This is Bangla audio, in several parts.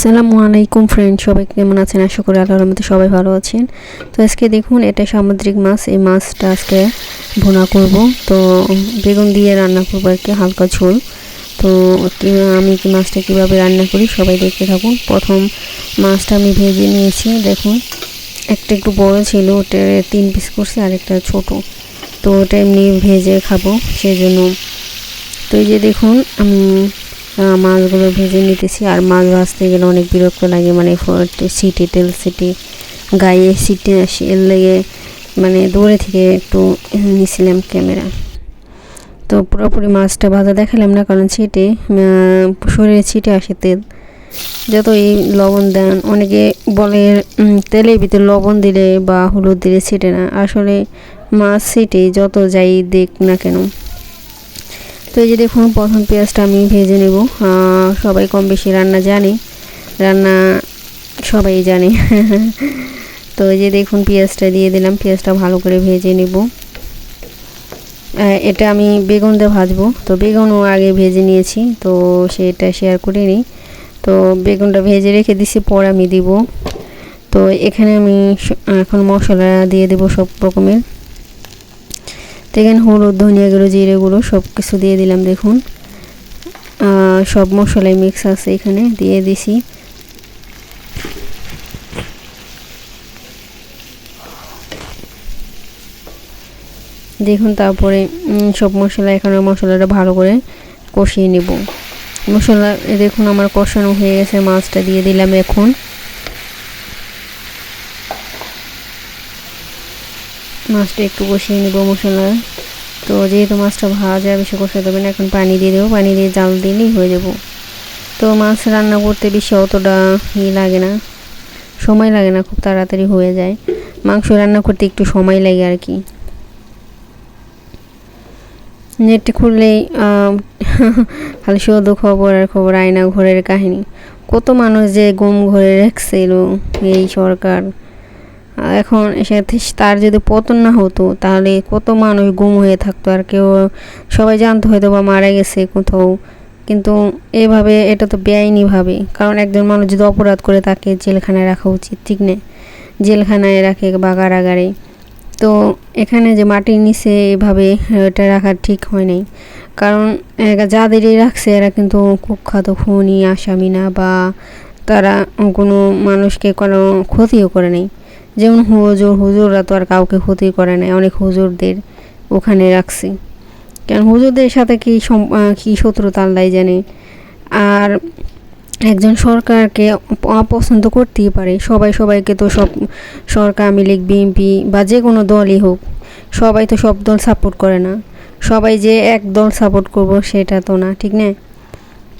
আসসালামু আলাইকুম ফ্রেন্ড সবাই কেমন আছেন? আশা করি আল্লাহর রহমতে সবাই ভালো আছেন। তো আজকে দেখুন, এটা সামুদ্রিক মাছ, এই মাছটা আজকে ভুনা করব। তো বেগুন দিয়ে রান্না করব আর কি, হালকা ঝোল। তো আমি কি মাছটা কীভাবে রান্না করি সবাই দেখতে থাকুন। প্রথম মাছটা আমি ভেজে নিয়েছি, দেখুন। একটা একটু বড় ছিল, ওটা তিন পিস করছি, আর একটা ছোটো। তো ওটা এমনি ভেজে খাব সেই জন্য তো এই যে দেখুন, আমি মাছগুলো ভেজে নিতেছি আর মাছ ভাজতে গেলে অনেক বিরক্ত লাগে মানে সিটি, তেল সিটি, গায়ে সিটি এর লেগে মানে দূরে থেকে একটু নিছিলাম ক্যামেরা। তো পুরোপুরি মাছটা ভাজা দেখালাম না, কারণ ছিটে শরীরে ছিটে আসে তেল। যত এই লবণ দেন, অনেকে বলে তেলের ভিতরে লবণ দিলে বা হলুদ দিলে ছিটে না। আসলে মাছ ছিটে যত যাই দেখ না কেন। তো এই যে দেখুন, প্রথম পেঁয়াজটা আমি ভেজে নেব। সবাই কম বেশি রান্না জানে। রান্না সবাই জানে। তো এই যে দেখুন, পেঁয়াজটা দিয়ে দিলাম। পেঁয়াজটা ভালো করে ভেজে নেব। এটা আমি বেগুন দিয়ে ভাজবো। তো বেগুনও আগে ভেজে নিয়েছি, তো সেটা শেয়ার করে নিই। তো বেগুনটা ভেজে রেখে দিছি, পর আমি দিব। তো এখানে আমি এখন মশলা দিয়ে দেবো সব রকমের। তো এখানে হলুদ, ধনিয়া গুঁড়ো, জিরে গুঁড়ো সব কিছু দিয়ে দিলাম, দেখুন। সব মশলাই মিক্স আছে এখানে, দিয়ে দিছি। দেখুন, তারপরে সব মশলা, এখানে মশলাটা ভালো করে কষিয়ে নেব। মশলা, দেখুন, আমার কষানো হয়ে গেছে, মাছটা দিয়ে দিলাম এখন। মাছটা একটু কষিয়ে নেব মশলা। তো যেহেতু মাছটা ভাজা, বেশি কষাতে হবে না, এখন পানি দিয়ে দেবো। পানি দিয়ে জাল দিলেই হয়ে যাব। তো মাছ রান্না করতে বেশি অতটা ই লাগে না, সময় লাগে না, খুব তাড়াতাড়ি হয়ে যায়। মাংস রান্না করতে একটু সময় লাগে আর কি। নেট খুললেই খালি শুধু খবর আর খবর, আয়না ঘরের কাহিনী। কত মানুষ যে গুম ঘরে রাখছিল এই সরকার। এখন সাথে তার যদি পতন না হতো, তাহলে কত মানুষ গুম হয়ে থাকতো আর কেউ, সবাই জানতো হয়তো বা মারা গেছে কোথাও। কিন্তু এভাবে এটা তো বেআইনিভাবে কারণ একজন মানুষ যদি অপরাধ করে তাকে জেলখানায় রাখা উচিত, ঠিক নেই জেলখানায় রাখে বা কারাগারে। তো এখানে যে মাটির নিচে এভাবে, এটা রাখা ঠিক হয় নাই। কারণ যাদেরই রাখছে, এরা কিন্তু কুখ্যাত, খুনি, আসামি না বা তারা কোনো মানুষকে কোনো ক্ষতিও করে নাই। যেমন হুজুর, হুজুররা তো আর কাউকে ক্ষতি করে না অনেক হুজুরদের ওখানে রাখছি। কারণ হুজুরদের সাথে কি কি শত্রুতা আল্লাহ জানে? আর একজন সরকারকে অপছন্দ করতেই পারে। সবাই সবাইকে তো সব সরকার, আওয়ামী লীগ, বিএনপি বা যে কোনো দলই হোক, সবাই তো সব দল সাপোর্ট করে না। সবাই যে এক দল সাপোর্ট করব সেটা তো না, ঠিক না?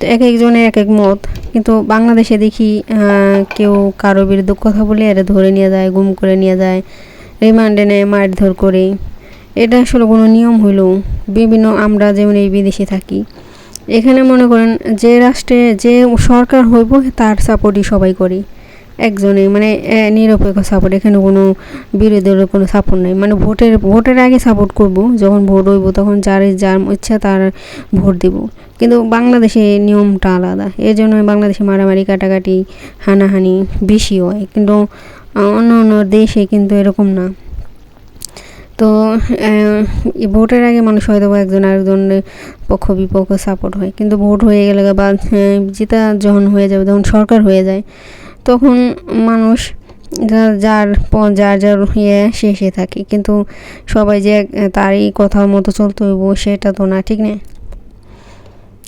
তো এক একজনের এক এক মত। কিন্তু বাংলাদেশে দেখি কেউ কারও বিরুদ্ধে কথা বলে এটা ধরে নিয়ে যায়, গুম করে নিয়ে যায়, রিমান্ডে নেয়, মারধর করে। এটা আসলে কোনো নিয়ম হইল বিভিন্ন আমরা যেমন এই বিদেশে থাকি, এখানে মনে করেন যে রাষ্ট্রে যে সরকার হইব, তার সাপোর্টই সবাই করে। একজনে মানে নিরপেক্ষ সাপোর্ট এখানে কোনো বিরোধীর কোনো সাপোর্ট নাই। মানে ভোটের ভোটের আগে সাপোর্ট করব, যখন ভোট হইব তখন যার যার ইচ্ছা তার ভোট দেব। কিন্তু বাংলাদেশে নিয়মটা আলাদা। এই জন্য বাংলাদেশে মারামারি, কাটাকাটি, হানাহানি বেশি হয়। কিন্তু অন্য অন্য দেশে কিন্তু এরকম না। তো ভোটের আগে মানুষ হয়তো একজন আরেকজনের পক্ষ, বিপক্ষ সাপোর্ট হয়। কিন্তু ভোট হয়ে গেলে বা জিতা যখন হয়ে যাবে তখন সরকার হয়ে যায়। তখন মানুষ যার যার যার ইয়ে সে থাকে। কিন্তু সবাই যে তারই কথা মতো চলতে হইব, সেটা তো না, ঠিক না?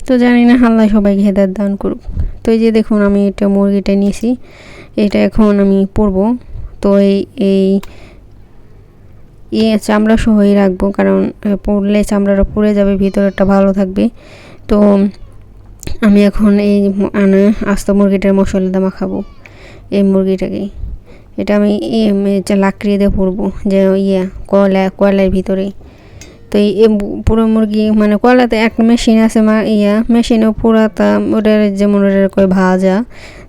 তো জানি না, আল্লাহ সবাইকে হেদার দান করুক। তো এই যে দেখুন, আমি এটা মুরগিটা নিয়েছি। এটা এখন আমি পরবো। তো এই এই ইয়ে চামড়া সহই রাখব, কারণ পরলে চামড়াটা পড়ে যাবে, ভিতরেরটা ভালো থাকবে। তো আমি এখন এই আনে আস্ত মুরগিটার মশলা দামা খাব। এই মুরগিটাকে। এটা আমি লাকড়ি দিয়ে পরবো যে ইয়ে কয়লা, কয়লার ভিতরে। তো এই পুরো মুরগি মানে কয়লাতে একটা মেশিন আছে মা, ইয়া মেশিনে পুরাতা ওটার যেমন ওটার কয় ভাজা,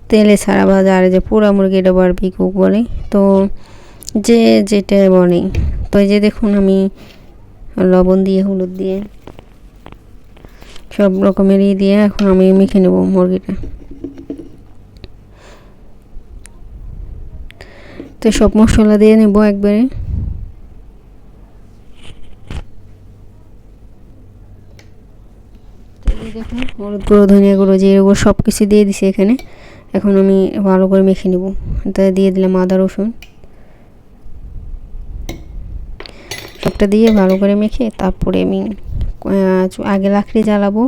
তেলে ছাড়া ভাজা, আর যে পুরা মুরগিটা বারবি কুক বলে তো যে যেটা বলে, তো যে দেখুন আমি লবণ দিয়ে, হলুদ দিয়ে, সব রকমেরই দিয়ে এখন আমি মেখে নেব মুরগিটা। তো সব মশলা দিয়ে নেব একবারে। তো দেখুন হলুদ গুঁড়ো, ধনিয়া গুঁড়ো, জিরে গুঁড়ো সব কিছু দিয়ে দিছি এখানে। এখন আমি ভালো করে মেখে নেব। তাই দিয়ে দিলাম আদা, রসুন। সবটা দিয়ে ভালো করে মেখে তারপরে আমি আগে লাকড়ি জ্বালাবো।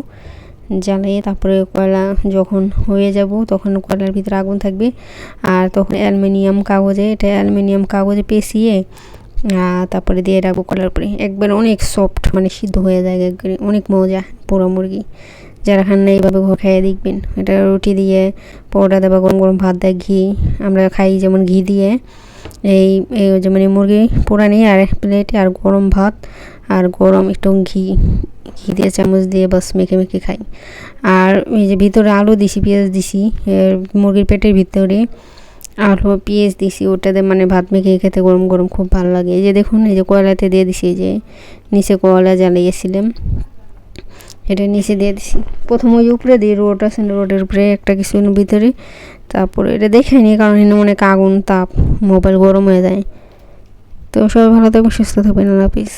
জ্বালিয়ে তারপরে কয়লা যখন হয়ে যাব তখন কয়লার ভিতরে আগুন থাকবে। আর তখন অ্যালুমিনিয়াম কাগজে এটা অ্যালুমিনিয়াম কাগজে আহ, তারপরে দিয়ে রাখব কলার উপরে। একবার অনেক সফট মানে সিদ্ধ হয়ে যায় একবারে অনেক মজা পোড়া মুরগি। যারা খান না এইভাবে ঘর খাইয়ে দেখবেন। এটা রুটি দিয়ে পরোটা দেবা গরম গরম ভাত দেয় ঘি। আমরা খাই যেমন ঘি দিয়ে। এই যেমন এই মুরগি পোড়া নিয়ে আর প্লেটে আর গরম ভাত। আর গরম একটু ঘি ঘি দিয়ে চামচ দিয়ে বাস মেখে মেখে খাই। আর এই যে ভিতরে আলু দিছি, পেঁয়াজ দিছি মুরগির পেটের ভিতরে আলু, পেঁয়াজ দিছি ওটাতে মানে ভাত মেখে খেতে গরম গরম খুব ভালো লাগে। এই যে দেখুন, এই যে কয়লাতে দিয়ে দিছি যে নিচে কয়লা জ্বালিয়েছিলাম, এটা নিচে দিয়ে দিছি। প্রথম ওই উপরে দিয়ে রোড আছে, রোডের উপরে একটা কিছু ভিতরে, তারপরে এটা দেখাইনি কারণ এখানে অনেক আগুন, তাপ, মোবাইল গরম হয়ে যায়। তো সবাই ভালো থাকবেন, সুস্থ থাকবেন, আল্লাহ হাফিজ।